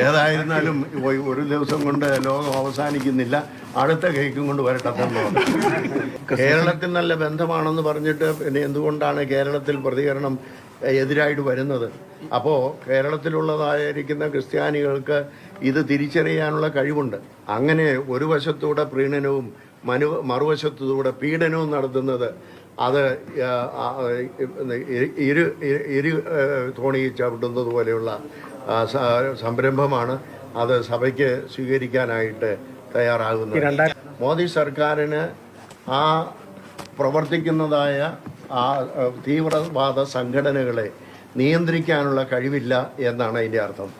ഏതായിരുന്നാലും ഒരു ദിവസം കൊണ്ട് ലോകം അവസാനിക്കുന്നില്ല അടുത്ത കേക്കും കൊണ്ട് വരട്ടെന്നുള്ളത് കേരളത്തിൽ നല്ല ബന്ധമാണെന്ന് പറഞ്ഞിട്ട് പിന്നെ എന്തുകൊണ്ടാണ് കേരളത്തിൽ പ്രതികരണം എതിരായിട്ട് വരുന്നത് അപ്പോൾ കേരളത്തിലുള്ളതായിരിക്കുന്ന ക്രിസ്ത്യാനികൾക്ക് ഇത് തിരിച്ചറിയാനുള്ള കഴിവുണ്ട് അങ്ങനെ ഒരു വശത്തൂടെ പ്രീണനവും മനു മറുവശത്തൂടെ പീഡനവും നടത്തുന്നത് അത് ഇരു- ഇരു തോണി ചവിട്ടുന്നത് പോലെയുള്ള സംരംഭമാണ് അത് സഭയ്ക്ക് സ്വീകരിക്കാനായിട്ട് തയ്യാറാകുന്നത്. മോദി സർക്കാരിന് ആ പ്രവർത്തിക്കുന്നതായ ആ തീവ്രവാദ സംഘടനകളെ നിയന്ത്രിക്കാനുള്ള കഴിവില്ല എന്നാണ് അതിന്റെ അർത്ഥം.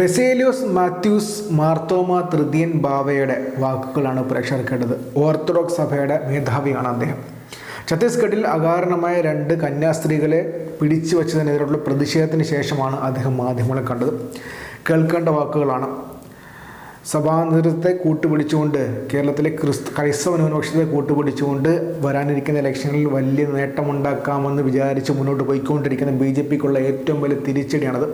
ബെസേലിയോസ് മാത്യൂസ് മാർത്തോമ തൃതീയൻ ബാവയുടെ വാക്കുകളാണ് പ്രേക്ഷകർ കേട്ടത് ഓർത്തഡോക്സ് സഭയുടെ മേധാവിയാണ് അദ്ദേഹം. ഛത്തീസ്ഗഡിൽ അകാരണമായ രണ്ട് കന്യാസ്ത്രീകളെ പിടിച്ചു വച്ചതിനെതിരെയുള്ള പ്രതിഷേധത്തിന് ശേഷമാണ് അദ്ദേഹം മാധ്യമങ്ങളെ കണ്ടത്. കേൾക്കേണ്ട വാക്കുകളാണ്. സഭാനേതൃത്വത്തെ കൂട്ടുപിടിച്ചുകൊണ്ട് കേരളത്തിലെ ക്രിസ്തു ക്രൈസ്തവ ന്യൂനപക്ഷത്തെ കൂട്ടുപിടിച്ചുകൊണ്ട് വരാനിരിക്കുന്ന ഇലക്ഷനിൽ വലിയ നേട്ടമുണ്ടാക്കാമെന്ന് വിചാരിച്ച് മുന്നോട്ട് പോയിക്കൊണ്ടിരിക്കുന്ന ബി ജെ പിക്കുള്ള ഏറ്റവും വലിയ തിരിച്ചടിയാണത്.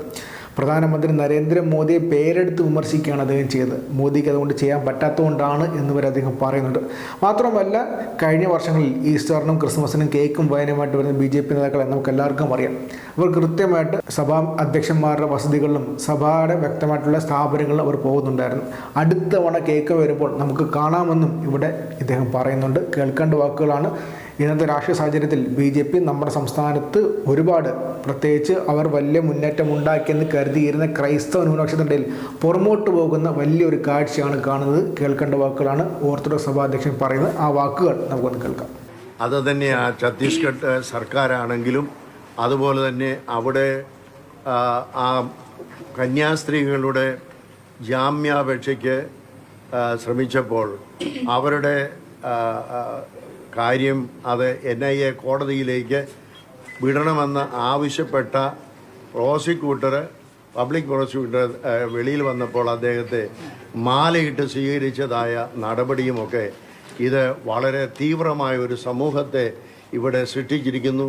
പ്രധാനമന്ത്രി നരേന്ദ്രമോദിയെ പേരെടുത്ത് വിമർശിക്കുകയാണ് അദ്ദേഹം ചെയ്തത്. മോദിക്ക് അതുകൊണ്ട് ചെയ്യാൻ പറ്റാത്തതുകൊണ്ടാണ് എന്ന് വരെ അദ്ദേഹം പറയുന്നുണ്ട്. മാത്രമല്ല കഴിഞ്ഞ വർഷങ്ങളിൽ ഈസ്റ്ററിനും ക്രിസ്മസിനും കേക്കും വയനുമായിട്ട് വരുന്ന ബി ജെ പി നേതാക്കളെ നമുക്ക് എല്ലാവർക്കും അറിയാം. അവർ കൃത്യമായിട്ട് സഭാ അധ്യക്ഷന്മാരുടെ വസതികളിലും സഭയുടെ വ്യക്തമായിട്ടുള്ള സ്ഥാപനങ്ങളിലും അവർ പോകുന്നുണ്ടായിരുന്നു. അടുത്തവണ കേക്ക് വരുമ്പോൾ നമുക്ക് കാണാമെന്നും ഇവിടെ ഇദ്ദേഹം പറയുന്നുണ്ട്. കേൾക്കേണ്ട വാക്കുകളാണ് ഇന്നത്തെ രാഷ്ട്രീയ സാഹചര്യത്തിൽ ബി ജെ പി നമ്മുടെ സംസ്ഥാനത്ത് ഒരുപാട് പ്രത്യേകിച്ച് അവർ വലിയ മുന്നേറ്റം ഉണ്ടാക്കിയെന്ന് കരുതിയിരുന്ന ക്രൈസ്തവ ന്യൂനപക്ഷത്തിന്റെ പുറമോട്ട് പോകുന്ന വലിയൊരു കാഴ്ചയാണ് കാണുന്നത്. കേൾക്കേണ്ട വാക്കുകളാണ് ഓർത്തഡോക്സ് സഭാധ്യക്ഷൻ പറയുന്നത്. ആ വാക്കുകൾ നമുക്കൊന്ന് കേൾക്കാം. അത് തന്നെ ആ ഛത്തീസ്ഗഡ് സർക്കാരാണെങ്കിലും അതുപോലെ തന്നെ അവിടെ ആ, കന്യാസ്ത്രീകളുടെ ജാമ്യാപേക്ഷയ്ക്ക് ശ്രമിച്ചപ്പോൾ അവരുടെ കാര്യം അത് എൻ ഐ എ കോടതിയിലേക്ക് വിടണമെന്ന് ആവശ്യപ്പെട്ട പ്രോസിക്യൂട്ടർ പബ്ലിക് പ്രോസിക്യൂട്ടർ വെളിയിൽ വന്നപ്പോൾ അദ്ദേഹത്തെ മാലയിട്ട് സ്വീകരിച്ചതായ നടപടിയുമൊക്കെ ഇത് വളരെ തീവ്രമായ ഒരു സമൂഹത്തെ ഇവിടെ സൃഷ്ടിച്ചിരിക്കുന്നു.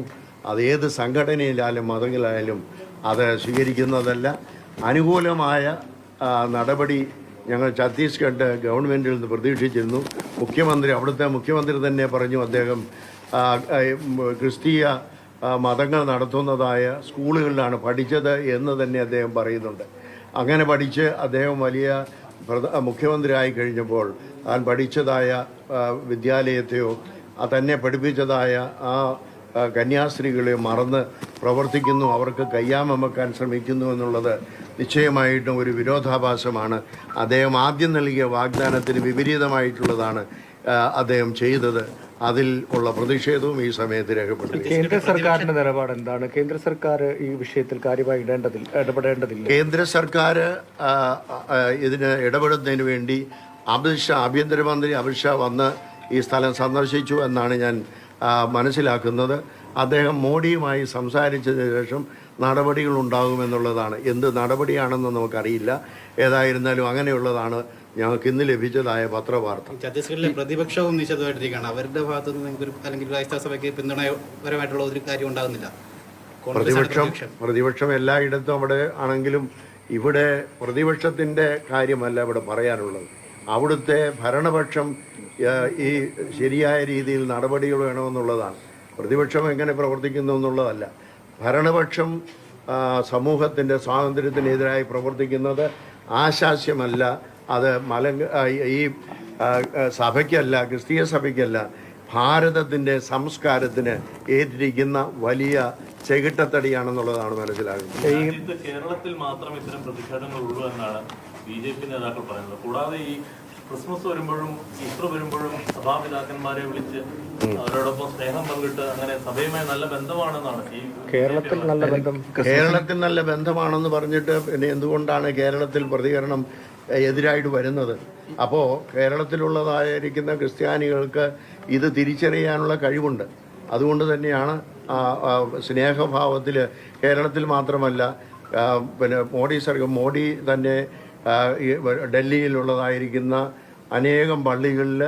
അത് ഏത് സംഘടനയിലായാലും മതങ്ങളിലായാലും അത് സ്വീകരിക്കുന്നതല്ല. അനുകൂലമായ നടപടി ഞങ്ങൾ ഛത്തീസ്ഗഡ് ഗവൺമെന്റിൽ നിന്ന് പ്രതീക്ഷിച്ചിരുന്നു. മുഖ്യമന്ത്രി അവിടുത്തെ മുഖ്യമന്ത്രി തന്നെ പറഞ്ഞു അദ്ദേഹം ക്രിസ്തീയ മതങ്ങൾ നടത്തുന്നതായ സ്കൂളുകളിലാണ് പഠിച്ചത് എന്ന് തന്നെ അദ്ദേഹം പറയുന്നുണ്ട്. അങ്ങനെ പഠിച്ച് അദ്ദേഹം വലിയ മുഖ്യമന്ത്രി മുഖ്യമന്ത്രിയായി കഴിഞ്ഞപ്പോൾ താൻ പഠിച്ചതായ വിദ്യാലയത്തെയോ തന്നെ പഠിപ്പിച്ചതായ ആ, കന്യാസ്ത്രീകളെ മറന്ന് പ്രവർത്തിക്കുന്നു. അവർക്ക് കയ്യാമക്കാൻ ശ്രമിക്കുന്നു എന്നുള്ളത് നിശ്ചയമായിട്ടും ഒരു വിരോധാഭാസമാണ്. അദ്ദേഹം ആദ്യം നൽകിയ വാഗ്ദാനത്തിന് വിപരീതമായിട്ടുള്ളതാണ് അദ്ദേഹം ചെയ്തത്. അതിൽ ഉള്ള പ്രതിഷേധവും ഈ സമയത്ത് രേഖപ്പെടുത്തി. കേന്ദ്ര സർക്കാരിന്റെ നിലപാട് എന്താണ്? കേന്ദ്ര സർക്കാർ ഈ വിഷയത്തിൽ കാര്യമായി ഇടേണ്ടതില്ല ഇടപെടേണ്ടതില്ല? കേന്ദ്ര സർക്കാർ ഇതിന് ഇടപെടുന്നതിന് വേണ്ടി അമിത്ഷാ ആഭ്യന്തരമന്ത്രി അമിത്ഷാ വന്ന് ഈ സ്ഥലം സന്ദർശിച്ചു എന്നാണ് ഞാൻ മനസ്സിലാക്കുന്നത്. അദ്ദേഹം മോഡിയുമായി സംസാരിച്ചതിന് ശേഷം നടപടികൾ ഉണ്ടാകുമെന്നുള്ളതാണ് എന്ത് നടപടിയാണെന്ന് നമുക്കറിയില്ല. ഏതായിരുന്നാലും അങ്ങനെയുള്ളതാണ് ഞങ്ങൾക്ക് ഇന്ന് ലഭിച്ചതായ പത്രവാർത്ത. ഛത്തീസ്ഗഡിലെ പ്രതിപക്ഷവും നിശബ്ദമായിട്ടിരിക്കുകയാണ്. അവരുടെ ഭാഗത്തു നിന്ന് നിങ്ങൾക്ക് അല്ലെങ്കിൽ ക്രൈസ്തവ സഭയ്ക്ക് പിന്തുണപരമായിട്ടുള്ള ഒരു കാര്യം ഉണ്ടാകുന്നില്ല. പ്രതിപക്ഷം പ്രതിപക്ഷം. എല്ലായിടത്തും അവിടെ ആണെങ്കിലും ഇവിടെ പ്രതിപക്ഷത്തിന്റെ കാര്യമല്ല ഇവിടെ പറയാനുള്ളത്. അവിടുത്തെ ഭരണപക്ഷം ഈ ശരിയായ രീതിയിൽ നടപടികൾ വേണമെന്നുള്ളതാണ്. പ്രതിപക്ഷം എങ്ങനെ പ്രവർത്തിക്കുന്നു എന്നുള്ളതല്ല. ഭരണപക്ഷം സമൂഹത്തിന്റെ സ്വാതന്ത്ര്യത്തിനെതിരായി പ്രവർത്തിക്കുന്നത് ആശാസ്യമല്ല. അത് മലങ്ക ഈ സഭയ്ക്കല്ല ക്രിസ്തീയ സഭയ്ക്കല്ല. ഭാരതത്തിന്റെ സംസ്കാരത്തിന് ഏറ്റിരിക്കുന്ന വലിയ ചെകിട്ടത്തടിയാണെന്നുള്ളതാണ് മനസ്സിലാകുന്നത്. കേരളത്തിൽ മാത്രം ഇത്തരം പ്രതിഷേധങ്ങൾ ഉള്ളൂ എന്നാണ് ബി ജെ പി നേതാക്കൾ പറയുന്നത്. കൂടാതെ ഈ ക്രിസ്മസ് വരുമ്പോഴും ഈസ്റ്റർ വരുമ്പോഴും സഭാപിതാക്കന്മാരെ വിളിച്ച് അവരോടൊപ്പം സ്നേഹം പങ്കിട്ട് അങ്ങനെ സഭയുമായി നല്ല ബന്ധമാണെന്നാണ് ഈ കേരളത്തിൽ നല്ല ബന്ധം. കേരളത്തിൽ നല്ല ബന്ധമാണെന്ന് പറഞ്ഞിട്ട് പിന്നെ എന്തുകൊണ്ടാണ് കേരളത്തിൽ പ്രതികരണം എതിരായിട്ട് വരുന്നത്? അപ്പോൾ കേരളത്തിലുള്ളതായിരിക്കുന്ന ക്രിസ്ത്യാനികൾക്ക് ഇത് തിരിച്ചറിയാനുള്ള കഴിവുണ്ട്. അതുകൊണ്ട് തന്നെയാണ് സ്നേഹഭാവത്തിൽ കേരളത്തിൽ മാത്രമല്ല പിന്നെ മോഡി സർ മോഡി തന്നെ ഡൽഹിയിലുള്ളതായിരിക്കുന്ന അനേകം പള്ളികളിൽ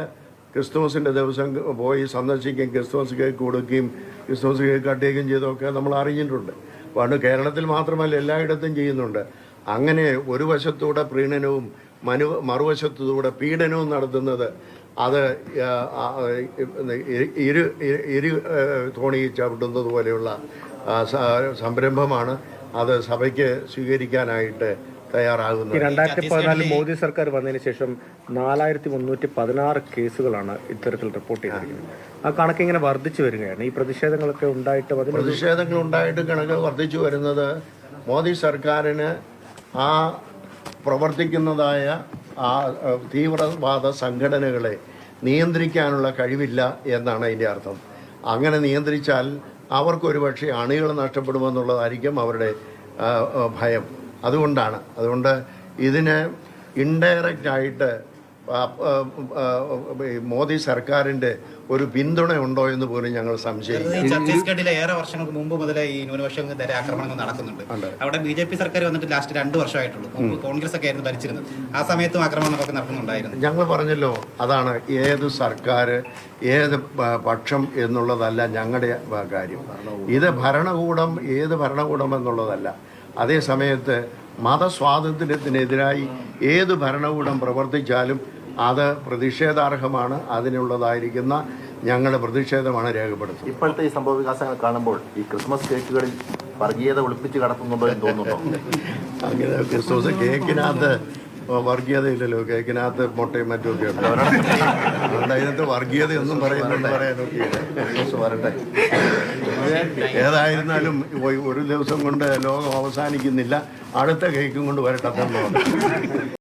ക്രിസ്തുമസിന്റെ ദിവസം പോയി സന്ദർശിക്കുകയും ക്രിസ്തുമസ് കേക്ക് കൊടുക്കുകയും ക്രിസ്തുമസ് കേക്ക് കട്ടുകയും ചെയ്തൊക്കെ നമ്മൾ അറിഞ്ഞിട്ടുണ്ട്. പണ്ട് കേരളത്തിൽ മാത്രമല്ല എല്ലായിടത്തും ചെയ്യുന്നുണ്ട്. അങ്ങനെ ഒരു വശത്തൂടെ പ്രീണനവും മനു മറുവശത്തൂടെ പീഡനവും നടത്തുന്നത് അത് ഇരു- ഇരു തോണി ചവിട്ടുന്നത് പോലെയുള്ള സംരംഭമാണ്. അത് സഭയ്ക്ക് സ്വീകരിക്കാനായിട്ട് തയ്യാറാകുന്നത്. രണ്ടായിരത്തി പതിനാലിൽ മോദി സർക്കാർ വന്നതിന് ശേഷം നാലായിരത്തി മുന്നൂറ്റി പതിനാറ് കേസുകളാണ് ഇത്തരത്തിൽ റിപ്പോർട്ട് ചെയ്തിരിക്കുന്നത്. ആ കണക്ക് ഇങ്ങനെ വർദ്ധിച്ചു വരികയാണ്. ഈ പ്രതിഷേധങ്ങളൊക്കെ ഉണ്ടായിട്ട് പ്രതിഷേധങ്ങൾ ഉണ്ടായിട്ട് കണക്ക് വർദ്ധിച്ചു വരുന്നത് മോദി സർക്കാരിന് ആ പ്രവർത്തിക്കുന്നതായ ആ തീവ്രവാദ സംഘടനകളെ നിയന്ത്രിക്കാനുള്ള കഴിവില്ല എന്നാണ് അതിന്റെ അർത്ഥം. അങ്ങനെ നിയന്ത്രിച്ചാൽ അവർക്കൊരു പക്ഷേ അണികൾ നഷ്ടപ്പെടുമെന്നുള്ളതായിരിക്കും അവരുടെ ഭയം. അതുകൊണ്ടാണ്. അതുകൊണ്ട് ഇതിന് ഇൻഡയറക്റ്റ് ആയിട്ട് മോദി സർക്കാരിന്റെ ഒരു പിന്തുണ ഉണ്ടോ എന്ന് പോലും ഞങ്ങൾ സംശയിക്കുന്നു. ഛത്തീസ്ഗഡിലെ ഏറെ വർഷങ്ങൾക്ക് മുമ്പ് മുതലേ ഈ ന്യൂനപക്ഷങ്ങൾക്കെതിരെ ആക്രമണങ്ങൾ നടക്കുന്നുണ്ട്. അവിടെ ബി ജെ പി സർക്കാർ വന്നിട്ട് ലാസ്റ്റ് രണ്ട് വർഷമായിട്ടുള്ളൂ. കോൺഗ്രസ് ഒക്കെ ആയിരുന്നു ഭരിച്ചിരുന്നത്. ആ സമയത്തും ആക്രമണങ്ങളൊക്കെ നടക്കുന്നുണ്ടായിരുന്നു. ഞങ്ങൾ പറഞ്ഞല്ലോ അതാണ് ഏത് സർക്കാർ ഏത് പക്ഷം എന്നുള്ളതല്ല ഞങ്ങളുടെ കാര്യം. ഇത് ഭരണകൂടം ഏത് ഭരണകൂടം എന്നുള്ളതല്ല. അതേ സമയത്ത് മതസ്വാതന്ത്ര്യത്തിനെതിരായി ഏത് ഭരണകൂടം പ്രവർത്തിച്ചാലും അത് പ്രതിഷേധാർഹമാണ് അതിനുള്ളതായിരിക്കുന്ന ഞങ്ങളുടെ പ്രതിഷേധമാണ് രേഖപ്പെടുത്തുന്നത്. ഇപ്പോഴത്തെ ഈ സംഭവ വികാസങ്ങൾ കാണുമ്പോൾ ഈ ക്രിസ്മസ് കേക്കുകളിൽ വർഗീയത ഒളിപ്പിച്ച് കടത്തുന്നുണ്ടോ എന്ന് തോന്നുന്നുണ്ടോ? അങ്ങനെ ക്രിസ്മസ് കേക്കിനകത്ത് വർഗീയതയില്ലല്ലോ കേക്കിനകത്ത് മുട്ടയും മറ്റുമൊക്കെ ഉണ്ട്. അതുകൊണ്ട് അതിനകത്ത് വർഗീയതയൊന്നും പറയുന്നുണ്ട് പറയാനൊക്കെ ക്രിസ്മസ് വരട്ടെ. ഏതായിരുന്നാലും ഒരു ദിവസം കൊണ്ട് ലോകം അവസാനിക്കുന്നില്ല. അടുത്ത കേക്കും കൊണ്ട് വരട്ടെ